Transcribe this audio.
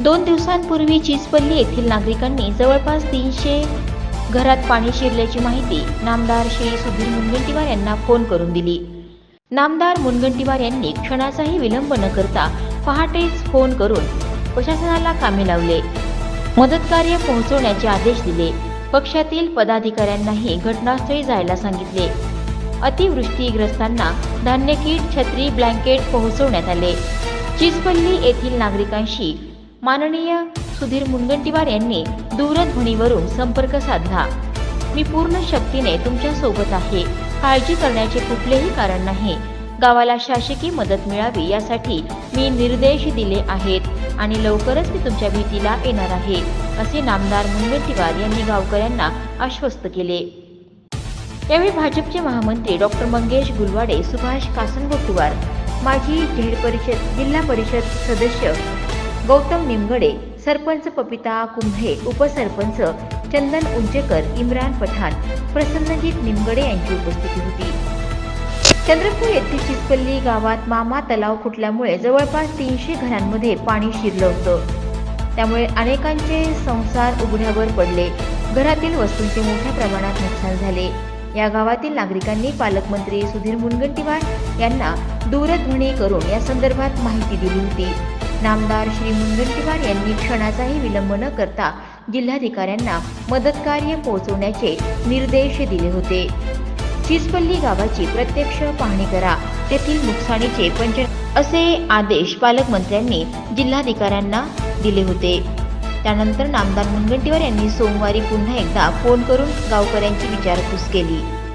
दोन दिवसांपूर्वी चिचपल्ली येथील नागरिकांनी जवळपास तीनशे घरात पाणी शिरल्याची माहिती नामदार श्री सुधीर मुनगंटीवार यांना फोन करून दिली. नामदार मुनगंटीवार यांनी क्षणाचाही विलंब न करता पहाटेच फोन करून प्रशासनाला कामे लावले. मदतकार्य पोहोचवण्याचे आदेश दिले. पक्षातील पदाधिकाऱ्यांनाही घटनास्थळी जायला सांगितले. अतिवृष्टीग्रस्तांना धान्य किट छत्री ब्लँकेट पोहोचवण्यात आले. चिचपल्ली येथील नागरिकांशी माननीय सुधीर मुनगंटीवार यांनी दूरध्वनीवरून संपर्क साधला. मी पूर्ण शक्तीने तुमच्यासोबत आहे. काळजी करण्याचे कुठलेही कारण नाही. गावाला शासकीय मदत मिळावी यासाठी मी निर्देश दिले आहेत आणि लवकरच मी तुमच्या भीतीला येणार आहे असे नामदार मुनगंटीवार यांनी गावकऱ्यांना आश्वस्त केले. यावेळी भाजपचे महामंत्री डॉक्टर मंगेश गुलवाडे सुभाष कासनगोटुवार माजी झेड परिषद जिल्हा परिषद सदस्य गौतम निमगडे सरपंच पपिता कुंभे उपसरपंच चंदन उंचेकर इम्रान पठाण प्रसन्नजीत निमगडे यांची उपस्थिती होती. चंद्रपूर येथील चिचपल्ली गावात मामा तलाव फुटल्यामुळे जवळपास तीनशे घरांमध्ये पाणी शिरलं होतं. त्यामुळे अनेकांचे संसार उघड्यावर पडले. घरातील वस्तूंचे मोठ्या प्रमाणात नुकसान झाले. या गावातील नागरिकांनी पालकमंत्री सुधीर मुनगंटीवार यांना दूरध्वनी करून या संदर्भात माहिती दिली होती. नामदार श्री मुनगंटीवार यांनी क्षणाचाही विलंब न करता जिल्हाधिकाऱ्यांना मदतकार्य पोहोचवण्याचे निर्देश दिले होते. चिसपल्ली गावाची प्रत्यक्ष पाहणी करा. तेथील नुकसानीचे पंच असे आदेश पालकमंत्र्यांनी जिल्हाधिकाऱ्यांना दिले होते. त्यानंतर नामदार मुनगंटीवार यांनी सोमवारी पुन्हा एकदा फोन करून गावकऱ्यांची विचारपूस केली.